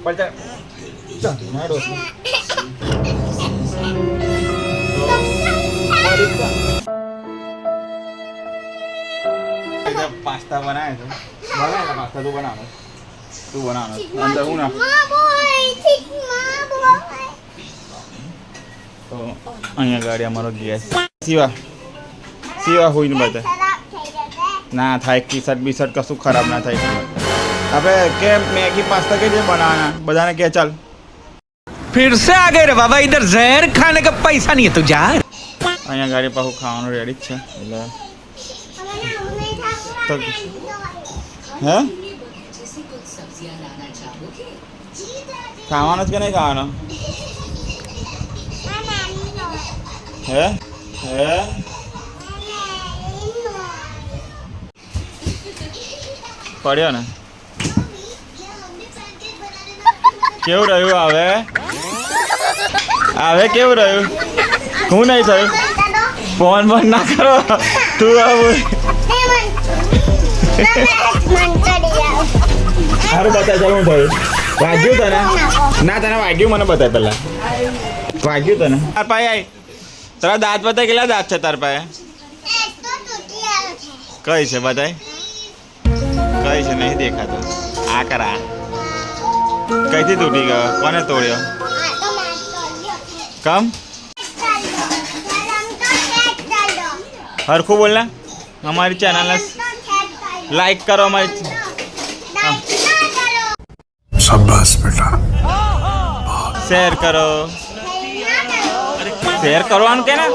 ઉપર ચાલ ચાલ ના ડોસી પાસ્તા બનાવે છે. બનાવે પાસ્તા? તું બનાવે. તું બનાવે. અંદર હું ના. તો અહીંયા ગાડી અમારો ગેસ. સિવા સિવા હોઈને બધા. ના થાય ટી શર્ટ બી શર્ટ કશું ખરાબ ના થાય. આપણે કે મેગી પાસ્તા કે જે બનાવવાના બધાને કે ચાલ फिर से आ गए रे बाबा इधर जहर खाने का पैसा नहीं है तो जा અહીંયા ગાડી પાછું ખાવાનું રેડી જ છે એટલે તો હે ખાવાનો જ કે નહીં ખાવાનો હે હે પડ્યો ને કેવું રહ્યું હવે હવે કેવું રહ્યું? હું નહીં થયું? ફોન બંધ ના કરો. તું હવે સારું બતાય ચાલ હું ભાઈ. વાગ્યું તને? ના, તને વાગ્યું મને બતાય પહેલા. વાગ્યું તને? તાર પાસે આઈ તારા દાંત બતાય કેટલા દાંત છે તાર પાસે કઈ છે બતાય? કઈ છે, નહીં દેખાતો. આ કરા કઈથી તૂટી ગયો? કોને તોડ્યો? કમ? હરખું બોલના અમારી ચેનલને લાઈક કરો અમારી શાબાશ બેટા. શેર કરો. શેર કે ના?